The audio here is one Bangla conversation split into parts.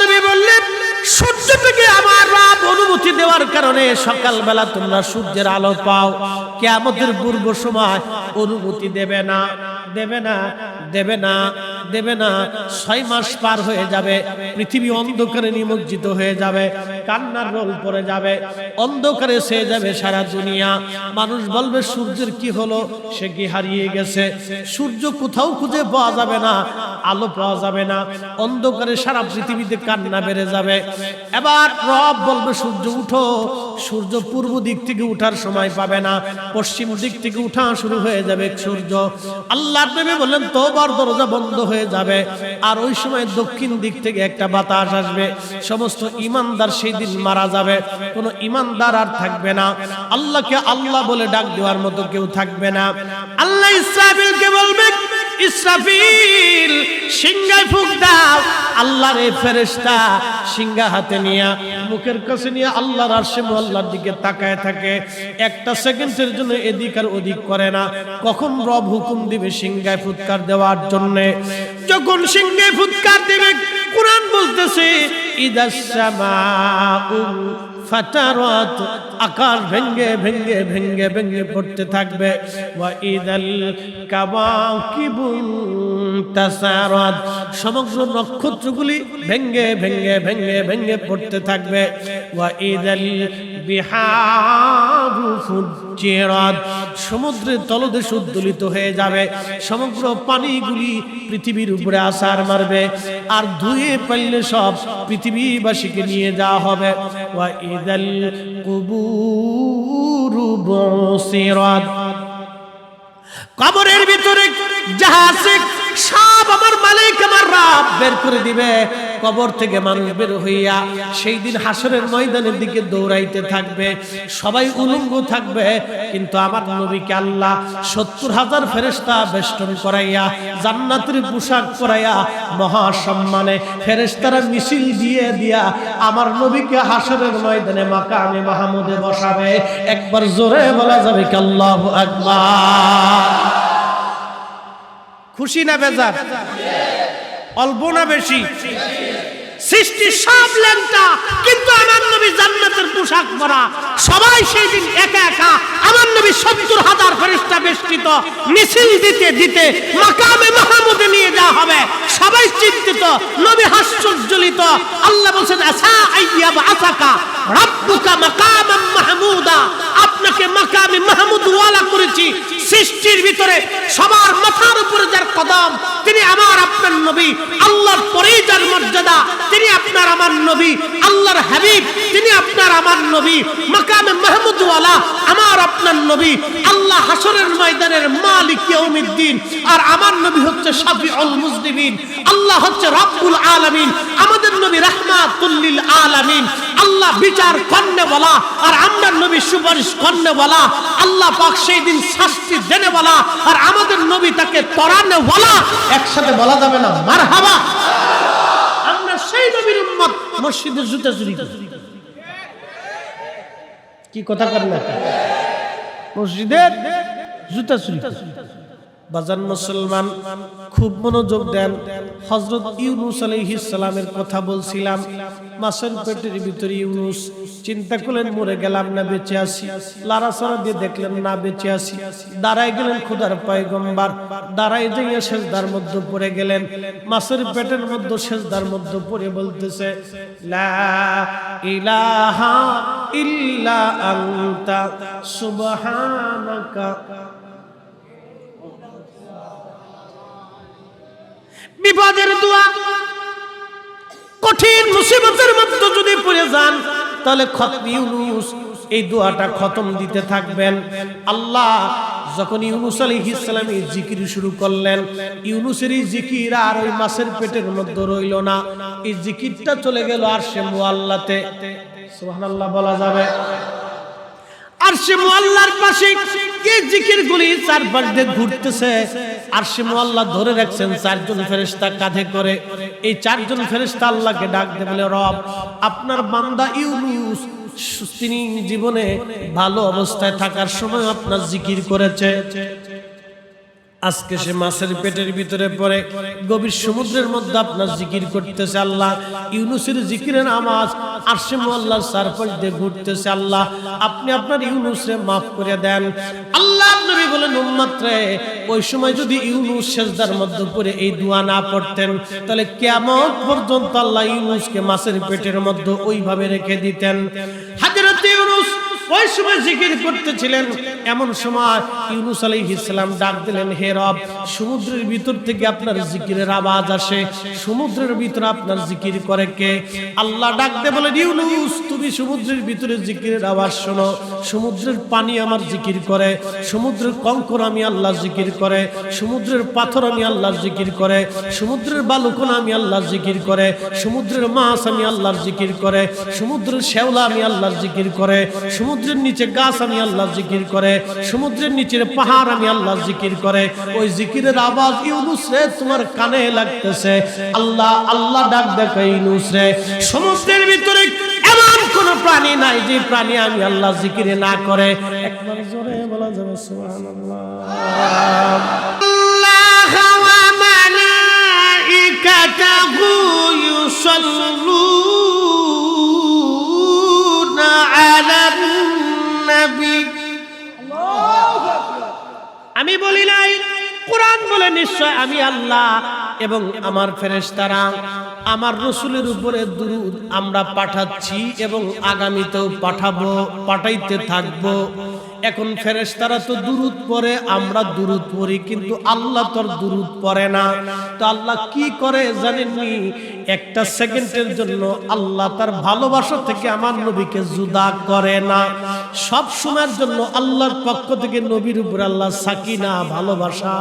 নবী বললেন, সূর্য থেকে আমার রাত অনুমতি দেওয়ার কারণে সকালবেলা তোমরা সূর্যের আলো পাও। কেয়ামতের পূর্ব সময় অনুমতি দেবে না দেবে না দেবে না। দেবে না। ছয় মাস পার হয়ে যাবে। পৃথিবী অন্ধকারে নিমজ্জিত হয়ে যাবে। কান্নার রোল পড়ে যাবে। অন্ধকারে সে যাবে সারা দুনিয়া। মানুষ বলবে, সূর্যের কি হলো? সে কি হারিয়ে গেছে? সূর্য কোথাও খুঁজে পাওয়া যাবে না, আলো পাওয়া যাবে না। অন্ধকারে সারা পৃথিবীতে কান্না বেড়ে যাবে। এবার রব বলবে, সূর্য উঠো। সূর্য পূর্ব দিক থেকে উঠার সময় পাবে না। পশ্চিম দিক থেকে উঠা শুরু হয়ে যাবে সূর্য। আল্লাহ নবী বললেন, তোবার দরজা বন্ধ হয়ে যাবে। আর ওই সময় দক্ষিণ দিক থেকে একটা বাতাস আসবে। সমস্ত ইমানদার সেই দিন মারা যাবে। কোনো ইমানদার আর থাকবে না। আল্লাহকে আল্লাহ বলে ডাক দেওয়ার মতো কেউ থাকবে না। আল্লাহ ইসরাফিলকে বলবে ইসরাফিল, সিংহায় ফুক দাও। আল্লাহর এই ফেরেশতা সিংহা হাতে নিয়ে মুখের কাছে নিয়ে আল্লাহর আরশে আল্লাহর দিকে তাকায় থাকে। একটা সেকেন্ডের জন্য এদিক আর ওদিক করে না। কখন রব হুকুম দিবে সিংহায় ফুৎকার দেওয়ার জন্য? যখন সিংহায় ফুৎকার দিবে, কোরআন বলতেছে, ইদাস ফাতারাত, আকাশ ভেঙ্গে ভেঙ্গে ভেঙ্গে ভেঙ্গে পড়তে থাকবে। ওয়া ইদাল কাওয়াকিবু তাসারাত, সমগ্র নক্ষত্রগুলি ভেঙ্গে ভেঙ্গে ভেঙ্গে ভেঙ্গে পড়তে থাকবে। ওয়া ইদাল বিহারু ফুজ্জিরাত সমুদ্রের তলদেশ উদ্দোলিত হয়ে যাবে। সমগ্র পানিগুলি পৃথিবীর উপরে আসার মারবে। আর ধুয়ে পাইলে সব পৃথিবীবাসীকে নিয়ে যাওয়া হবে। কুবুরু বুসিরাত কবরের ভিতরে যাহা আছে সব আমার মালিক, আমার রাব। বের করে দিবে। কবর থেকে মানুষ বের হইয়া সেই দিন হাসরের ময়দানের দিকে দৌড়াইতে থাকবে। সবাই উলঙ্গ থাকবে। কিন্তু আমার নবীকে আল্লাহ সত্তর হাজার ফেরেস্তা বেষ্টন করাইয়া, জান্নাতের পোশাক পরাইয়া মহা সম্মানে ফেরেস্তারা মিছিল দিয়ে দিয়া আমার নবীকে হাসরের ময়দানে মাকামে মাহমুদে বসাবে। একবার জোরে বলা যাবে কি আল্লাহু আকবার। খুশি না বেজার? অল্প না বেশি? সৃষ্টি সব ল্যাংটা কিন্তু আমার নবী জান্নাতের পোশাক পরা। সবাই সেই দিন একা একা, আমার নবী সত্তর হাজার ফেরিস্তা বেষ্টিত, মিছিল দিতে দিতে মাকামে মাহমুদে নিয়ে যাওয়া হবে। সবাই চিন্তিত, নবী হাস্যজ্জ্বলিত। আল্লাহ বলছেন আসা আইয়া আসাকা, রাব্বুকা মাকামাম মাহমুদা। আপনাকে মাকামে মাহমুদ ওয়ালা করেছি। সৃষ্টির ভিতরে সবার মাথার উপরে যার কদম, তিনি আমার আপনার নবী, আল্লাহর পরেই যার মর্যাদা, তিনি আপনার আমার নবী, আল্লাহর হাবিব, তিনি আপনার আমার নবী। মাকামে মাহমুদ ওয়ালা আমার আপনার নবী, আল্লাহ হাসরের ময়দানের মালিক ইয়াউমিদ্দিন। আর আমার নবী হচ্ছে শাফিউল মুসলিমিন আল্লাহ হচ্ছে রাব্বুল আলামিন। লিল আলামিন। আল্লাহ বিচার কন্যে বলা আর আমার নবী সুপারিশ কন্যে বলা। আল্লাহ পাক সেই দিন শাস্তি দেনে বলা আর আমাদের নবী তাকে তরানে বলা। একসাথে বলা যাবে না। মারহাবা। আমরা সেই নবীর উম্মত মসজিদের জুতা চুরি কি কথা করেন না? মসজিদের জুতা চুরি করি। বাজান মুসলমান, খুব মনোযোগ দেন। হজরত ইউনুস আলাইহিস সালামের কথা বলছিলাম। মাছের পেটের ভিতরে ইউনুস, চিন্তা করলেন, মরে গেলাম না, বেঁচে আসি লারাসারা দিয়ে দেখলেন, না, বেঁচে আসি দাঁড়াই গেলেন খুদার পয়গম্বার। দাঁড়াই যাইয়া শেষদার মধ্যে পড়ে গেলেন। মাছের পেটের মধ্যে শেষদার মধ্যে পড়ে বলতেছে, লা ইলাহা ইল্লা আনতা, সুবহানাকা বিপদের দোয়া। কঠিন মুসিবতের মধ্যে যদি পড়ে যান, তাহলে এই দোয়াটা খতম দিতে থাকবেন। আল্লাহ যখন ইউনুস আলাইহিস সালাম এই জিকির শুরু করলেন, ইউনুসের এই জিকির আর ওই মাছের পেটের মধ্যে রইল না। এই জিকিরটা চলে গেল আর সে মুআল্লাতে। সুবহানাল্লাহ বলা যাবে। পাশে জিকির গুলি ঘুরতেছে? ধরে রাখছেন, চারজন কাঁধে করে। এই চারজন রব, আপনার বান্দা তিনি জীবনে ভালো অবস্থায় থাকার সময় আপনার জিকির করেছে। আজকে সে মাছের পেটের ভিতরে পড়ে। গভীর সমুদ্রের মধ্যে আপনার জিকির করতেছে আল্লাহ। ইউনুসের জিকিরের আওয়াজ আরশে মোল্লার সারপাশ দিয়ে ঘুরতেছে আল্লাহ। আপনি আপনার ইউনুসরে মাফ করে দেন। আল্লাহ নবী বলেন উম্মাত্রে ওই সময় যদি ইউনুস সেজদার মধ্যে পড়ে এই দোয়া না পড়তেন, তাহলে কেমন পর্যন্ত আল্লাহ ইউনুসকে মাছের পেটের মধ্যে ওইভাবে রেখে দিতেন। হাজরত ইউনুস ওই সময় জিকির করতেছিলেন। এমন সময় ইউনুস আলাইহিস সালাম ডাক দিলেন, হে রব, সমুদ্রের ভিতর থেকে আপনার জিকিরের আওয়াজ আসে। সমুদ্রের ভিতরে আপনার জিকির করে কে? আল্লাহ ডাক দে বলেন, ইউনুস, তুমি সমুদ্রের ভিতরে জিকিরের আওয়াজ শোনো। সমুদ্রের পানি আমার জিকির করে। সমুদ্রের কঙ্কর আমি আল্লাহ জিকির করে। সমুদ্রের পাথর আমি আল্লাহর জিকির করে। সমুদ্রের বালুকোনা আমি আল্লাহর জিকির করে। সমুদ্রের মাছ আমি আল্লাহর জিকির করে। সমুদ্রের শ্যাওলা আমি আল্লাহর জিকির করে। সমুদ্রের নিচে গাছ আমি আল্লাহর জিকির করে, সমুদ্রের নিচের পাহাড় আমি আল্লাহর জিকির করে। ওই জিকিরের আওয়াজ ইউনুস রে, তোমার কানে লাগতেছে। আল্লাহ আল্লাহ ডাক দেখো ইউনুস রে। সমুদ্রের ভিতরে এমন কোন প্রাণী নাই যে প্রাণী আমি আল্লাহ জিকিরে না করে। একবার জোরে বলা যাবে, সুবহানাল্লাহ। আল্লাহ ওয়া মালাইকাতাহু ইউসাল্লুনা আমি বলি নাই, কোরআন বলে নিশ্চয় আমি আল্লাহ এবং আমার ফেরেশতারা। আমার রসুলের উপরে দুরুদ আমরা পাঠাচ্ছি এবং আগামীতেও পাঠাবো, পাঠাইতে থাকব। এখন ফেরেশতারা তো দুরুদ পরে আমরা দুরুদ পড়ি, কিন্তু আল্লাহ তোর দুরুদ পড়ে না। তো আল্লাহ কি করে জানেননি? একটা সেকেন্ডের জন্য আল্লাহ তার ভালোবাসা থেকে আমার নবীকে জুদা করে না। সব সময়ের জন্য আল্লাহর পক্ষ থেকে নবীর উপর আল্লাহ সাকিনা, ভালোবাসা,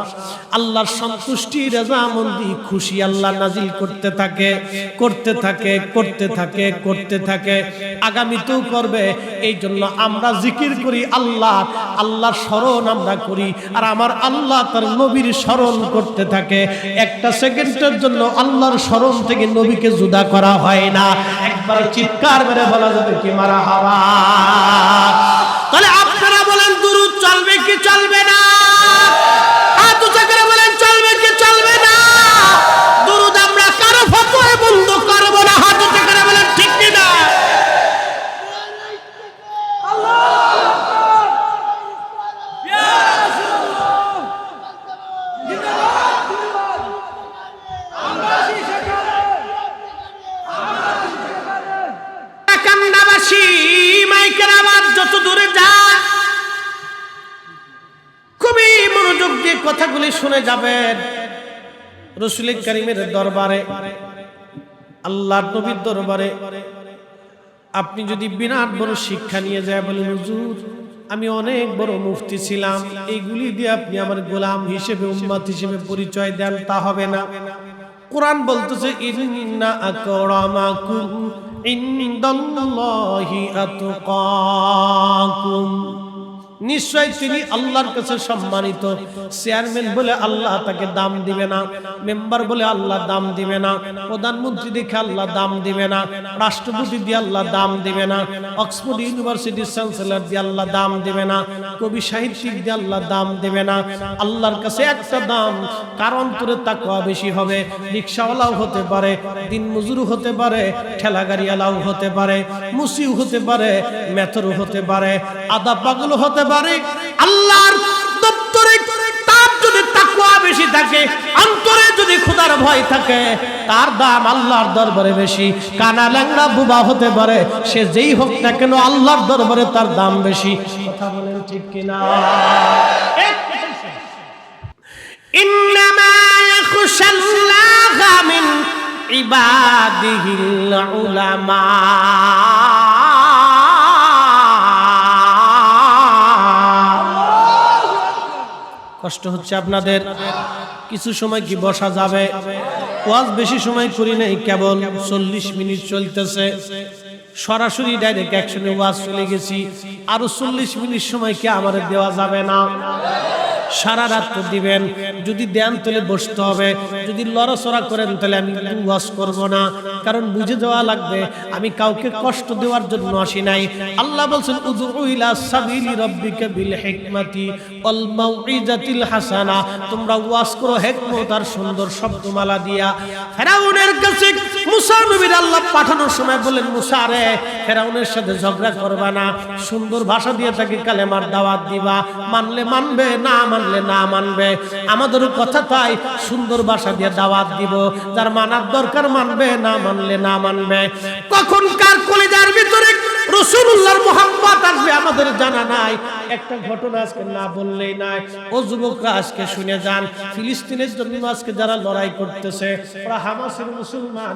আল্লাহর সন্তুষ্টি রেজামন্দি খুশি আল্লাহ নাজিল করতে থাকে করতে থাকে করতে থাকে করতে থাকে। আগামীতেও করবে। এই জন্য আমরা জিকির করি আল্লাহ, আল্লাহর স্মরণ আমরা করি আর আমার আল্লাহ তার নবীর স্মরণ করতে থাকে। একটা সেকেন্ডের জন্য আল্লাহর স্মরণ থেকে নবীকে জুদা করা হয় না। একবার চিৎকার মেরে বলা যাবে কি মারা হাওয়া যাবেন। রসুল করিমের দরবারে আল্লাহ নবীর দরবারে। আপনি যদি বিরাট বড় শিক্ষা নিয়ে যায় বলেন, হুজুর, আমি অনেক বড় মুফতি ছিলাম। এইগুলি দিয়ে আপনি আমার গোলাম হিসেবে, উম্মত হিসেবে পরিচয় দেন, তা হবে না। কোরআন বলতেছে, ইন্না আকরামাকুম ইনদাল্লাহি আতকাকুম। নিশ্চয় তিনি আল্লাহর কাছে সম্মানিত। চেয়ারম্যান বলে আল্লাহ তাকে দাম দিবে না। মেম্বার বলে আল্লাহ দাম দিবে না। প্রধানমন্ত্রী দেখে আল্লাহ দাম দিবে না। রাষ্ট্রপতি দিয়ে আল্লাহ দাম দিবে না। অক্সফোর্ড ইউনিভার্সিটির চ্যান্সেলর দিয়ে আল্লাহ দাম দিবে না। কবি সাহিত্যিক দিয়ে আল্লাহ দাম দিবে না। আল্লাহর কাছে একটা দাম, কারণ তোরে তাকওয়া বেশি হবে। রিক্সাওয়ালাও হতে পারে দিন মজুর হতে পারে ঠেলা গাড়িওয়ালাও হতে পারে, মুসিও হতে পারে, মেথরও হতে পারে, আদা পাগল হতে পারে আল্লাহর দপ্তরে তার যদি তাকওয়া বেশি থাকে অন্তরে যদি খোদার ভয় থাকে তার দাম আল্লাহর দরবারে বেশি কানা ল্যাংড়া বুবা হতে পারে সে যেই হোক না কেন আল্লাহর দরবারে তার দাম বেশি কথা বলেন ঠিক কিনা إنما يخشى الله من عباده العلماء কষ্ট হচ্ছে আপনাদের। কিছু সময় কি বসা যাবে? ওয়াজ বেশি সময় করি নাই, কেবল চল্লিশ মিনিট চলতেছে। সরাসরি ডাইরেক্ট অ্যাকশনে ওয়াজ চলে গেছি। আরও চল্লিশ মিনিট সময় কি আমাদের দেওয়া যাবে না? সারা রাত দিবেন। যদি দেন তাহলে বসতে হবে, যদি লড়াচড়া করেন, তাহলে আমি ওয়াজ করব না। কারণ বুঝে দেওয়া লাগবে, আমি কাউকে কষ্ট দেওয়ার জন্য আসি নাই। আল্লাহ বলছেন, উদউ ইলা সাবিলি বিল হিকমাতি মাউইজাতিল হাসানা। তোমরা করো, হিকমত আর সুন্দর শব্দমালা দিয়া। ফেরাউনের কাছে মুসা নবীর আল্লাহ পাঠানোর সময় বলেন মুসা রে, ফেরাউনের সাথে ঝগড়া করবা না। সুন্দর ভাষা দিয়ে তাকে কালেমার দাওয়াত দিবা। মানলে মানবে, না মানলে না মানবে। আমাদেরও কথা তাই সুন্দর বাসা দিয়ে দাওয়াত দিব। যার মানার দরকার মানবে, না মানলে না মানবে। কখন কার কলিজার ভিতরে রসুল্লাহর আসবে, আমাদের জানা নাই। একটা ঘটনা আজকে না বললেই নাই। ও আজকে শুনে যান, ফিলিস্তিনের জন্য আজকে যারা লড়াই করতেছে, ওরা হামাসের মুসলমান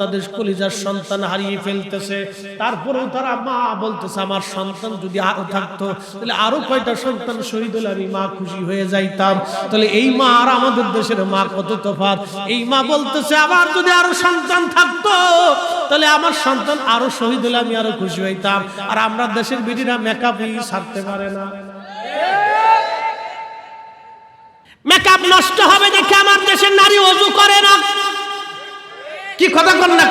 তাদের কলিজার সন্তান হারিয়ে ফেলতেছে। তারপরেও তারা মা বলতেছে, আমার সন্তান যদি আরও থাকতো, তাহলে আরও কয়টা সন্তান শহীদ হলে আমি মা খুশি হয়ে যাইতাম। তাহলে এই মা আর আমাদের দেশের মা কত তফাৎ? এই মা বলতেছে, আমার যদি আরও সন্তান থাকতো তাহলে আমার সন্তান আরও শহীদ হলে আমি আরও খুশি হইতাম। আর আমরা দেশের বিডিরা মেকআপই ছাড়তে পারে না। মেকআপ নষ্ট হবে দেখে আমার দেশের নারী অজু করে না। কি কথা কর না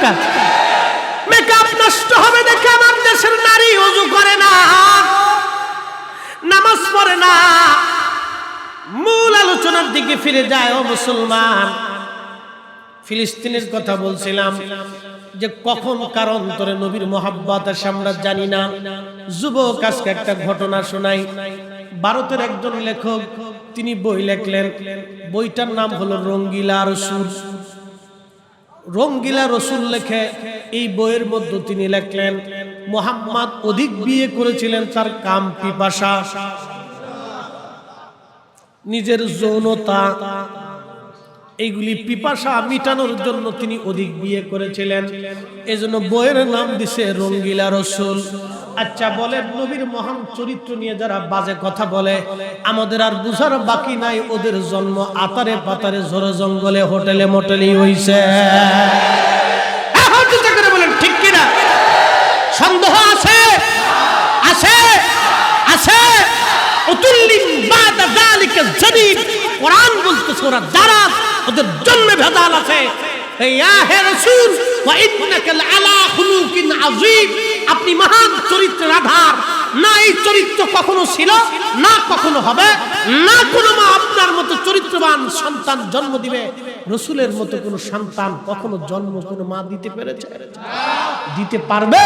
মেকআপ নষ্ট হবে দেখে আমার দেশের নারী অজু করে না। নামাজ পড়ে না। মূল আলোচনার দিকে ফিরে যায়, ও মুসলমান। ফিলিস্তিনের কথা বলছিলাম। যে কখন কার অন্তরে নবীর মোহাব্বত আসে আমরা জানি না। যুবক আজকে একটা ঘটনা শোনাই। ভারতের একজন লেখক, তিনি বই লেখলেন। বইটার নাম হলো রঙ্গিলা রসুল। রঙ্গিলা রসুল লেখে এই বইয়ের মধ্যে তিনি লেখলেন, মোহাম্মদ অধিক বিয়ে করেছিলেন তার কাম পিপাসা। নিজের যৌনতা এইগুলি পিপাসা মিটানোর জন্য তিনি অধিক বিয়ে করেছিলেন। এজন্য বইয়ের নাম দিছে রঙ্গিলা রসুল। আচ্ছা বলেন, নবীর মহান চরিত্র নিয়ে যারা বাজে কথা বলে, আমাদের আর বুঝার বাকি নাই, ওদের জন্ম আতারে পাতারে ঝোড়ো জঙ্গলে, হোটেলে মোটেলেই হইছে। বলেন সন্দেহ আছে? আছে? আছে? ওদের জন্মে ভেজাল আছে। আপনি মহান চরিত্রের আধার। না এই চরিত্র কখনো ছিল, না কখনো হবে, না কোনো মা আপনার মতো চরিত্রবান সন্তান জন্ম দিবে। রসুলের মতো কোনো সন্তান কখনো জন্ম কোনো মা দিতে পেরেছে? দিতে পারবে?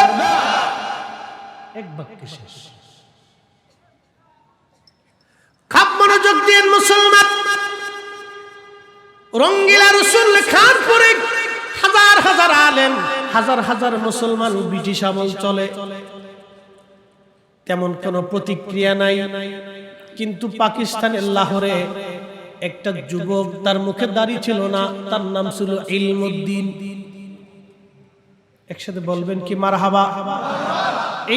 এক বাক্যে শেষ। খাপ মনোযোগ দিয়ে মুসলমান রঙ্গিলা রসুল খান পরে হাজার হাজার আলেন হাজার হাজার মুসলমান ব্রিটিশ আমল চলে। তেমন কোনো প্রতিক্রিয়া নাই। কিন্তু পাকিস্তানের লাহোরে একটা যুবক তার মুখে দাড়ি ছিল না, তার নাম ছিল ইলমুদ্দিন। একসাথে বলবেন কি মারহাবা?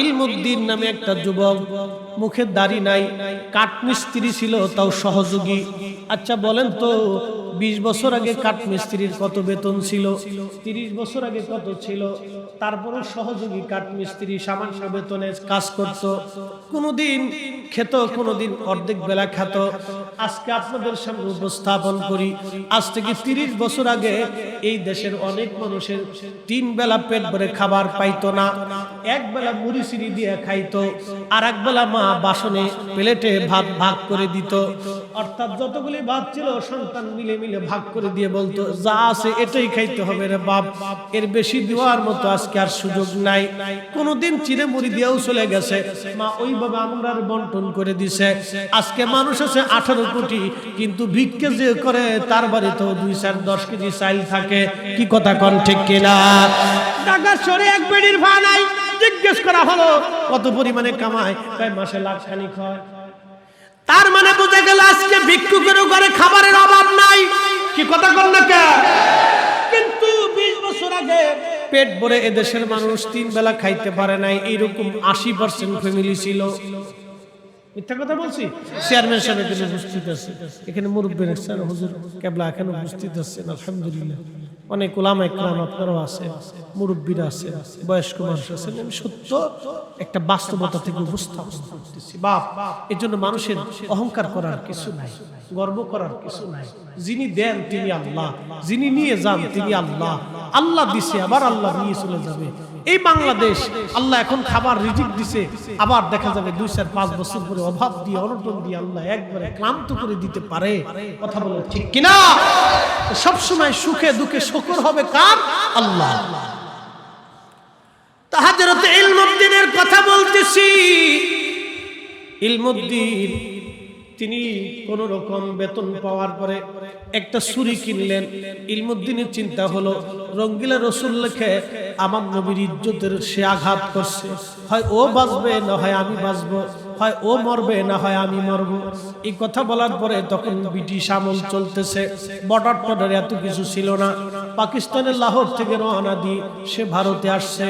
ইলমুদ্দিন নামে একটা যুবক, মুখে দাড়ি নাই, কাঠমিস্ত্রি ছিল, তাও সহযোগী। আচ্ছা বলেন তো বিশ বছর আগে কাঠমিস্ত্রির কত বেতন ছিল? তিরিশ বছর আগে কত ছিল? তারপরে সহযোগী কাঠমিস্ত্রি সামান্য বেতনে কাজ করত। কোনোদিন খেত, কোনোদিন অর্ধেক বেলা খেত। আজকে আপনাদের সামনে উপস্থাপন করি। আজ থেকে তিরিশ বছর আগে এই দেশের অনেক মানুষের তিন বেলা পেট ভরে খাবার পাইতো না। এক বেলা মুড়ি সিঁড়ি দিয়ে খাইতো। আর এক বেলা মা বাসনে প্লেটে ভাত ভাগ করে দিত। অর্থাৎ যতগুলি ভাত ছিল, সন্তান মিলে মিলে ভাগ করে দিয়ে বলতো, যা আছে এটাই খাইতে হবে রে বাপ। এর বেশি দেওয়ার মতো আজকে আর সুযোগ নাই। কোনোদিন চিড়ে মুড়ি দিয়েও চলে গেছে। মা ওইভাবে আমরা বন্টন করে দিছে। আজকে মানুষ আছে আঠারো কোটি, কিন্তু ভিক্ষে যে করে তার বাড়িতেও দুই চার দশ কেজি চাইল থাকে। কি কথা কন ঠিক কিনা? ঢাকা শহরে এক বেডির ভা নাই। জিজ্ঞেস করা হলো, কত পরিমাণে কামায়? কয় মাসে লাখ খানিক হয়। তার মানে বুঝে গেল আজকে ভিক্ষুকেরও ঘরে খাবারের অভাব নাই। কি কথা কর না কিন্তু বিশ বছর আগে পেট ভরে এদেশের মানুষ তিন বেলা খাইতে পারে নাই, এরকম আশি পার্সেন্ট ফ্যামিলি ছিল। মিথ্যা কথা বলছি? চেয়ারম্যান সাহেব এখানে উপস্থিত আছে। এখানে মুরব্বী স্যার, হুজুর কেবলা এখানে উপস্থিত আছেন, আলহামদুলিল্লাহ। অনেক একরাম মুরব্বীরা বয়স্ক মানুষ আছেন। আমি সত্য একটা বাস্তবতা থেকে উপস্থাপন করতেছি। বাপ এর জন্য মানুষের অহংকার করার কিছু নাই, গর্ব করার কিছু নাই। যিনি দেন তিনি আল্লাহ, যিনি নিয়ে যান তিনি আল্লাহ। আল্লাহ দিছে, আবার আল্লাহ নিয়ে চলে যাবে। এই বাংলাদেশ, আল্লাহ এখন খাবার রিজিক দিছে, আবার দেখা যাবে দুই চার পাঁচ বছর পরে অভাব দিয়ে, অনটন দিয়ে আল্লাহ একবারে ক্লান্ত করে দিতে পারে। কথা বলে ঠিক কিনা? সব সময় সুখে দুঃখে শকর হবে কার? আল্লাহ। তাহাজরতে ইলমুদ্দিনের কথা বলতেছি। ইলমুদ্দিন, তিনি কোন রকম বেতন পাওয়ার পরে একটা ছুরি কিনলেন। ইলমুদ্দিনের চিন্তা হলো, রঙ্গিলা রসুল লেখে আমার নবীর ইজ্জতের সে আঘাত করছে। হয় ও বাঁচবে, না হয় আমি বাঁচবো। হয়, ও মরবে, না হয় আমি মরবো। এই কথা বলার পরে তখন ব্রিটিশ আমল চলতেছে। বর্ডার টর্ডার এত কিছু ছিল না। পাকিস্তানের লাহোর থেকে রওনা দিয়ে সে ভারতে আসছে।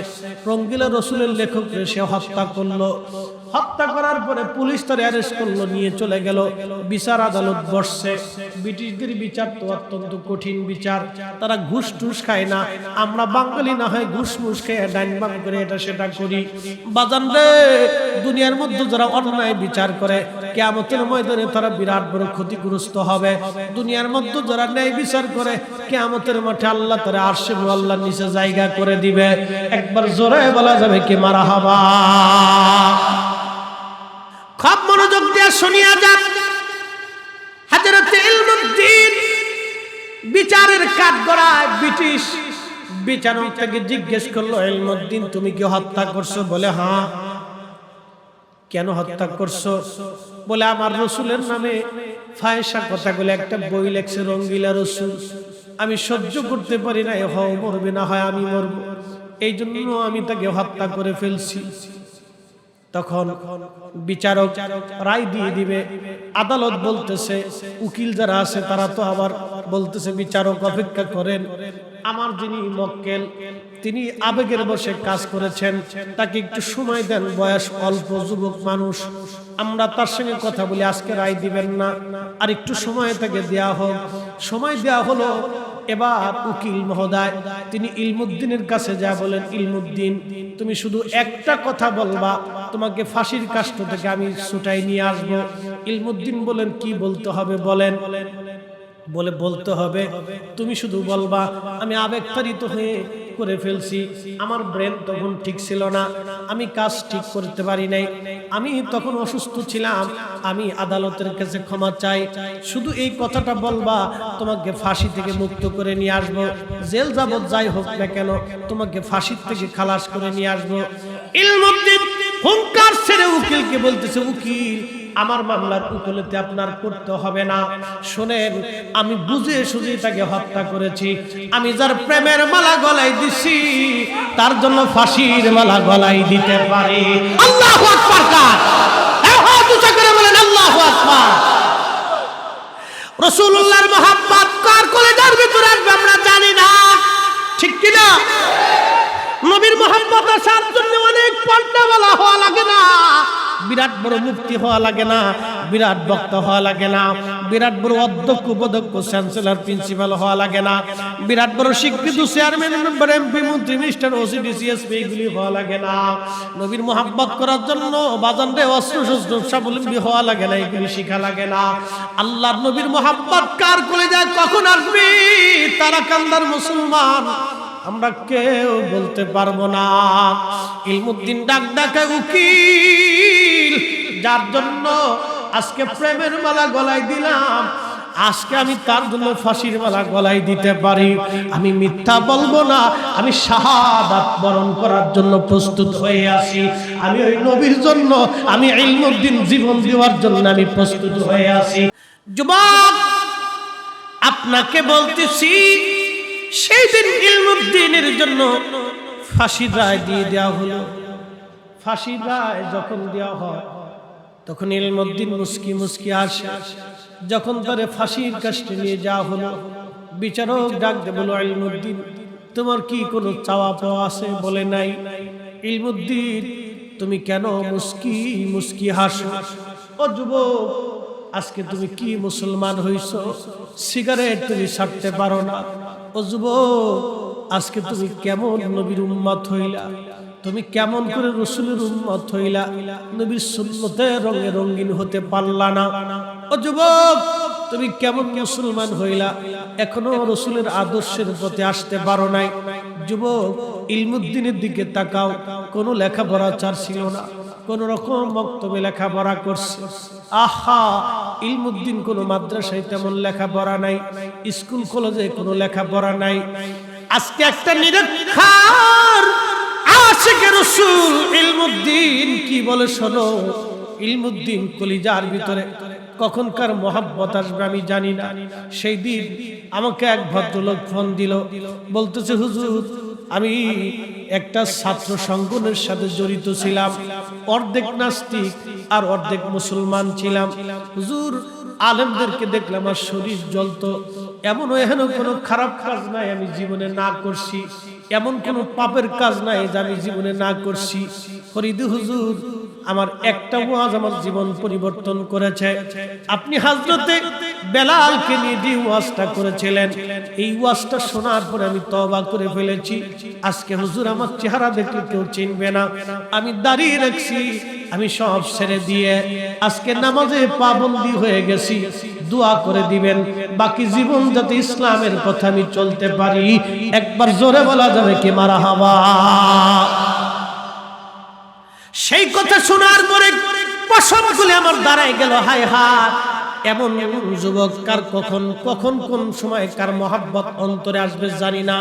রঙ্গিলা রসুলের লেখককে সে হত্যা করল। হত্যা করার পরে পুলিশ তার অ্যারেস্ট করল, নিয়ে চলে গেল। বিচার আদালত বসছে। ব্রিটিশদের বিচার তো অত্যন্ত কঠিন বিচার। তারা ঘুষ টুস খায় না। আমরা বাঙালি না হয় ঘুষ মুস খেয়ে ডাইন বাম করে এটা সেটা করি। বাজান রে, দুনিয়ার মধ্যে যারা অন্যায় বিচার করে, কেয়ামতের ময়দানে তারা বিরাট বড় ক্ষতিগ্রস্ত হবে। দুনিয়ার মধ্যে যারা ন্যায় বিচার করে, কেয়ামতের মাঠে আল্লাহ তারা আরশে আল্লাহ নিচে জায়গা করে দিবে। একবার জোরে বলা যাবে কি মারা হবা? খুব মনোযোগ দিয়ে শুনিয়া যান হাজরতে ইলমুদ্দিন বিচারের কাঠ গড়ায় ব্রিটিশ বিচারক থেকে জিজ্ঞেস করল, ইলমুদ্দিন, তুমি কি হত্যা করছ? বলে হ্যাঁ। কেন হত্যা করছ? বলে, আমার রসুলের নামে ফায়সা কথাগুলো, একটা বই লেখছে রঙ্গিলা রসুল। আমি সহ্য করতে পারি না, এ হ মরবে, না হয় আমি মরব। এই জন্য আমি তাকে হত্যা করে ফেলছি। তখন বিচারক রায় দিয়ে দিবে, আদালত বলতেছে, উকিল যারা আছে তারা তো আবার বলতেছে, বিচারক অপেক্ষা করেন, আমার যিনি মক্কেল, তিনি আবেগের বসে কাজ করেছেন, তাকে একটু সময় দেন, বয়স অল্প, যুবক মানুষ, আমরা তার সঙ্গে কথা বলি, আজকে রায় দিবেন না আর একটু সময় তাকে দেয়া হোক। সময় দেয়া হলো এবার উকিল মহোদয়, তিনি ইলমুদ্দিনের কাছে যা বলেন, ইলমুদ্দিন, তুমি শুধু একটা কথা বলবা, তোমাকে ফাঁসির কাষ্ট থেকে আমি ছুটাই নিয়ে আসব। ইলমুদ্দিন বলেন, কি বলতে হবে বলেন? বলে, বলতে হবে, তুমি শুধু বলবা, আমি আবেগতারিত হয়ে করে ফেলছি। আমার ব্রেন তখন ঠিক ছিল না। আমি কাজ ঠিক করতে পারি নাই। আমি তখন অসুস্থ ছিলাম। আমি আদালতের কাছে ক্ষমা চাই। শুধু এই কথাটা বলবা, তোমাকে ফাঁসি থেকে মুক্ত করে নিয়ে আসব। জেল যাবত যাই হোক না কেন, তোমাকে ফাঁসির থেকে খালাস করে নিয়ে আসব। ছেড়ে উকিলকে বলতেছে, উকিল আমার মামলার উকিলতে আপনার করতে হবে না। শোনেন, আমি বুঝে সুঝে তাকে হত্যা করেছি। আমি যার প্রেমের মালা গলায় দিছি, তার জন্য ফাঁসির মালা গলায় দিতে পারি। রসুল্লাহর কার? ভিতরে আসবে আমরা জানি না। ঠিক কিনা? নবীর মোহাম্মত আসার জন্য অনেক পর্দা হওয়া লাগে না। বিরাট বড় মুক্তি হওয়া লাগে না, বিরাট বক্তা হওয়া লাগে না, বিরাট বড় অধ্যক্ষ, উপধ্যক্ষ, চ্যান্সেলর, প্রিন্সিপাল হওয়া লাগে না, বিরাট বড় স্বীকৃত চেয়ারম্যান, মেম্বার, এমপি, মন্ত্রী, মিনিস্টার ওসিডি সিএসপি এগুলি হওয়া লাগে না। নবীর মোহাম্মত করার জন্য বাজানরে অস্ত্র, শস্ত্র স্বাবলম্বী হওয়া লাগে না, এগুলি শিখা লাগে না। আল্লাহর নবীর মোহাম্মত কার করে যায় কখন আসবে? তারা কান্দার মুসলমান, আমরা কেউ বলতে পারব না। ইলমুদ্দিন ডাক ডাকা উকিল যার জন্য আজকে প্রেমের মালা গলায় দিলাম। আজকে আমি তার জন্য ফাঁসির মালা গলায় দিতে পারি। আমি মিথ্যা বলব না, আমি শাহাদাত বরণ করার জন্য প্রস্তুত হয়ে আছি। আমি ওই নবীর জন্য, আমি ইলমুদ্দিন জীবন দেওয়ার জন্য আমি প্রস্তুত হয়ে আছি। যুবক, আপনাকে বলতেছি সেই দিন ইলমুদ্দিনের জন্য ফাঁসির রায় দিয়ে দেওয়া হলো। ফাঁসির রায় যখন দেওয়া হয় তখন ইলমুদ্দিন মুস্কি মুস্কি আসে। যখন তারে ফাঁসির কাছে নিয়ে যাওয়া হলো, বিচারক ডাক দে বলো, ইলমুদ্দিন, তোমার কি কোনো চাওয়া পাওয়া আছে বলে নাই? ইলমুদ্দিন, তুমি কেন মুস্কি মুস্কি হাসো? ও যুবক, আজকে তুমি কি মুসলমান হইছ? সিগারেট তুমি ছাড়তে পারো না। ও যুবক, আজকে তুমি কেমন নবীর উম্মত হইলা? তুমি কেমন করে রসুলের উম্মত হইলা? নবীর সুন্নতে রঙে রঙিন হতে পারলা না। ও যুবক, তুমি কেমন মুসলমান হইলা? এখনও রসুলের আদর্শের প্রতি আসতে পারো নাই। যুবক, ইলমুদ্দিনের দিকে তাকাও। কোনো লেখাপড়া চার ছিল না। কোন রকম বক্তব্যে লেখাপড়া করছে। আহা, ইলমুদ্দিন কোন মাদ্রাসায় তেমন লেখাপড়া নাই। স্কুল কলেজে কোনো লেখাপড়া নাই। আজকে একটা নিরক্ষার আশেকে রসুল ইলমুদ্দিন, কি বলে শোনো? ইলমুদ্দিন কলিজার ভিতরে কখনকার মহাব্বত আসবে আমি জানি না। সেই দিন আমাকে এক ভদ্রলোক ফোন দিল, বলতেছে, হুজুর, আমি একটা ছাত্র সংগঠনের সাথে জড়িত ছিলাম, অর্ধেক নাস্তিক আর অর্ধেক মুসলমান ছিলাম। হুজুর, আলেমদেরকে দেখলাম আমার শরীর জ্বলতো এমন এহেন কোনো খারাপ কাজ নাই আমি জীবনে না করছি। এমন কোন পাপের কাজ নাই যে আমি জীবনে না করছি। হরিদ হুজুর আমার একটা ওয়াজ আমার জীবন পরিবর্তন করেছে। আপনি হাজরতে বেলালকে নিয়ে যে ওয়াজটা করেছিলেন, এই ওয়াজটা শোনার পরে আমি তবা করে ফেলেছি। আজকে হুজুর আমার চেহারা দেখলে কেউ চিনবে না। আমি দাঁড়িয়ে রাখছি, আমি সব ছেড়ে দিয়ে আজকে নামাজে পাবন্দি হয়ে গেছি। দোয়া করে দিবেন, বাকি জীবন যাতে ইসলামের পথে আমি চলতে পারি। একবার জোরে বলা যাবে কি মারা হাওয়া? সেই কথা শোনার পরে পশম খুলে আমার দাঁড়ায় গেল, হায় হায়। এমন এমন যুবক কার কখন কখন কোন সময় কার মহাব্বত অন্তরে আসবে জানি না।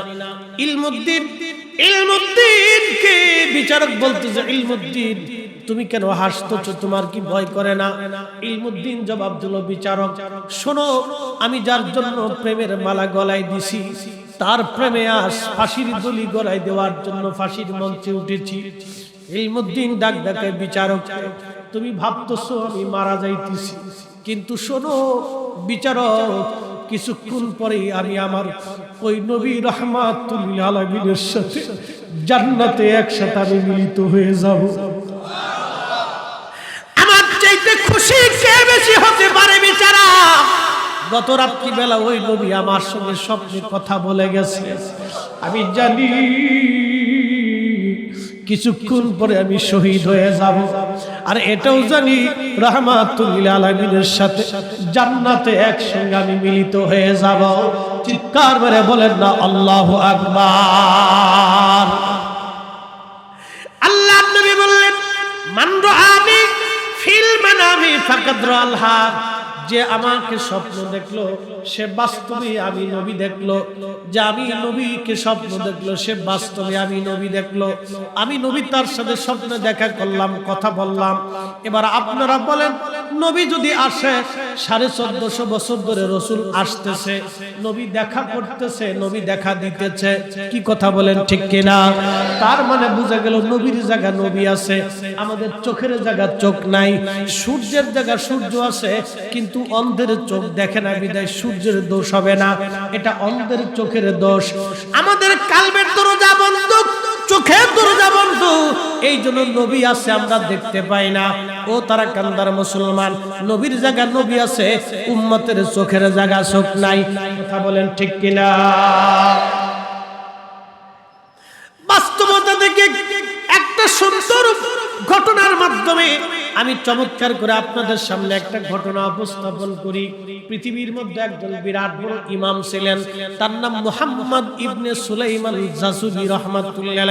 ইলমুদ্দিন ইলমুদ্দিন কে? বিচারক বলতেছে, ইলমুদ্দিন, তুমি কেন হাসতেছ? তোমার কি ভয় করে না? ইলমুদ্দিন জবাব দিল, বিচারক, শোনো, আমি যার জন্য প্রেমের মালা গলায় দিছি, তার প্রেমে আস ফাঁসির দলি গলায় দেওয়ার জন্য ফাঁসির মঞ্চে উঠেছি। ইলমুদ্দিন ডাক ডাকে বিচারক তুমি ভাবতেছো আমি মারা যাইতেছি। কিন্তু শোনো বিচারক কিছুক্ষণ পরেই আমি আমার ওই নবী রহমাতুল্লাহ আলমিনের সাথে জান্নাতে একসাথে আমি মিলিত হয়ে যাব। আমার চাইতে খুশি কে বেশি হতে পারে বিচারা গত রাত্রি বেলা ওই নবী আমার সঙ্গে স্বপ্নে কথা বলে গেছে। আমি জানি কিছুক্ষণ পরে আমি শহীদ হয়ে যাব। আর এটাও জানি রহমাতুল্লিল আলমিনের সাথে জান্নাতে একসঙ্গে আমি মিলিত হয়ে যাব। চিৎকার মেরে বলেন না, আল্লাহ আকবার। আল্লাহ নবী বললেন, মান রাআনি ফিল মানামি ফাকাদ হক যে আমাকে স্বপ্ন দেখল, সে বাস্তবে আমি নবী দেখল। যে আমি নবীকে স্বপ্ন দেখল, সে বাস্তবে আমি নবী দেখল। আমি নবী তার সাথে স্বপ্নে দেখা করলাম, কথা বললাম। এবার আপনারা বলেন, নবী যদি আসে, সাড়ে চোদ্দশো বছর ধরে রসুল আসতেছে, নবী দেখা করতেছে, নবী দেখা দিতেছে, কি কথা বলেন ঠিক কিনা? তার মানে বোঝা গেল নবীর জায়গা নবী আছে, আমাদের চোখের জায়গা চোখ নাই, সূর্যের জায়গা সূর্য আছে, কিন্তু অন্ধের চোখ দেখে না বিদায়, সূর্যের দোষ হবে না। এটা অন্ধের চোখের দোষ। আমাদের কালবের দরজা বন্ধ, চোখের দরজা বন্ধ। এই জন্য নবী আছে, আমরা দেখতে পাই না। ও তারা কান্দার মুসলমান, নবীর জায়গা নবী আছে, উম্মতের চোখের জায়গা চোখ নাই। কথা বলেন ঠিক কিনা? বাস্তবতা থেকে একটা সুন্দর ঘটনার মাধ্যমে আমি চমৎকার করে আপনাদের সামনে একটা ঘটনা উপস্থাপন করি। পৃথিবীর মধ্যে একজন বিরাট বড় ইমাম ছিলেন। তার নাম মুহাম্মদ ইবনে সুলাইমান জাসুবি রহমাতুল্লাহ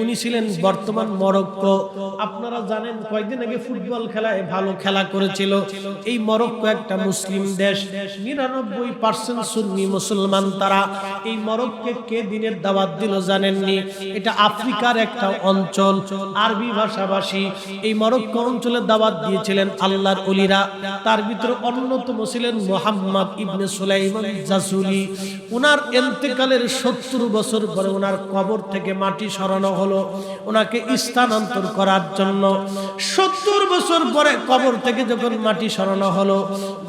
উনি ছিলেন বর্তমান মরক্কো। আপনারা জানেন কয়েকদিন আগে ফুটবল খেলায় ভালো খেলা করেছিল। এই মরক্কো একটা মুসলিম দেশ। নিরানব্বই পার্সেন্ট সুন্নি মুসলমান তারা। এই মরক্কে কে দিনের দাওয়াত দিল জানেননি? এটা আফ্রিকার একটা অঞ্চল, আরবি ভাষাভাষী। এই মরক্কো অঞ্চলে দাওয়াত দিয়েছিলেন আল্লাহর অলিরা তার ভিতরে অন্যতম ছিলেন মোহাম্মদ ইবনে সুলাইমান জাসুলি। ওনার এন্তেকালের সত্তর বছর পরে ওনার কবর থেকে মাটি সরানো হলো। ওনাকে স্থানান্তর করার জন্য সত্তর বছর পরে কবর থেকে যখন মাটি সরানো হলো,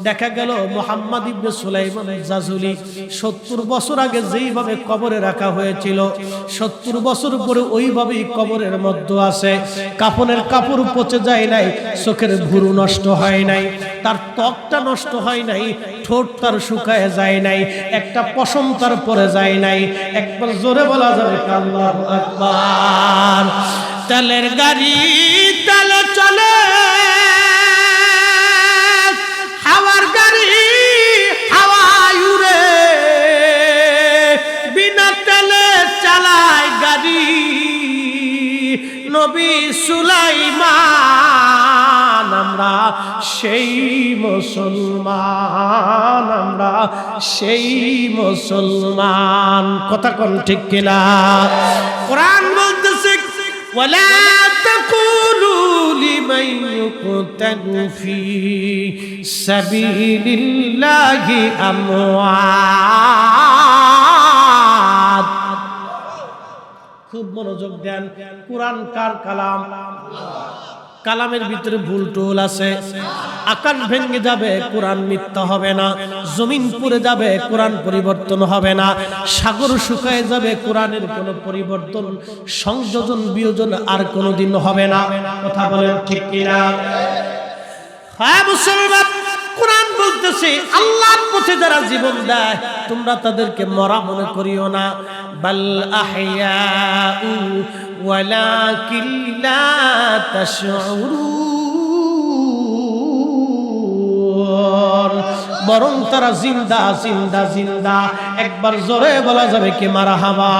দেখা গেল মোহাম্মদ ইবনে সুলাইমান জাজুলি সত্তর বছর আগে যেইভাবে কবরে রাখা হয়েছিল, সত্তর বছর পরে ওইভাবেই কবরের মধ্যে আছে। কাপনের কাপড় পচে যায় নাই নাই, চোখের ভুরু নষ্ট হয় নাই, তার ত্বকটা নষ্ট হয় নাই, ঠোঁট তার শুকায় যায় নাই, একটা পশম তার পরে যায় নাই, একবার জোরে বলা যাবে আল্লাহু আকবার। তেলের গাড়ি তেলে চলে, হাওয়ার গাড়ি হাওয়ায় উড়ে, বিনা তেলে চালায় গাড়ি, নবী সুলাইমান আমরা সেই মুসলমান আমরা সেই মুসলমান কথা কোন ঠিক কিনা কোরআন বলতেছে ولا تقولوا لمن يقتل في سبيل الله أموات খুব মনোযোগ দেন কোরআন কার কালাম কালামের ভিতরে ভুল টুল আছে। আকাশ ভেঙে যাবে, কোরআন মিথ্যা হবে না। জমিন পুড়ে যাবে, কোরআন পরিবর্তন হবে না। সাগর শুকায় যাবে, কোরআনের কোনো পরিবর্তন, সংযোজন, বিয়োজন আর কোনোদিন হবে না। কথা বলেন ঠিক কিনা? হ্যাঁ মুসলমান! কোরআন বলতেছে, আল্লাহর পথে যারা জীবন দেয়, তোমরা তাদেরকে মরা মনে করিও না। বাল আহইয়াউ ওয়ালাকিন লা বরং তারা জিন্দা জিন্দা জিন্দা। একবার জোরে বলা যাবে কি মারা হাবা।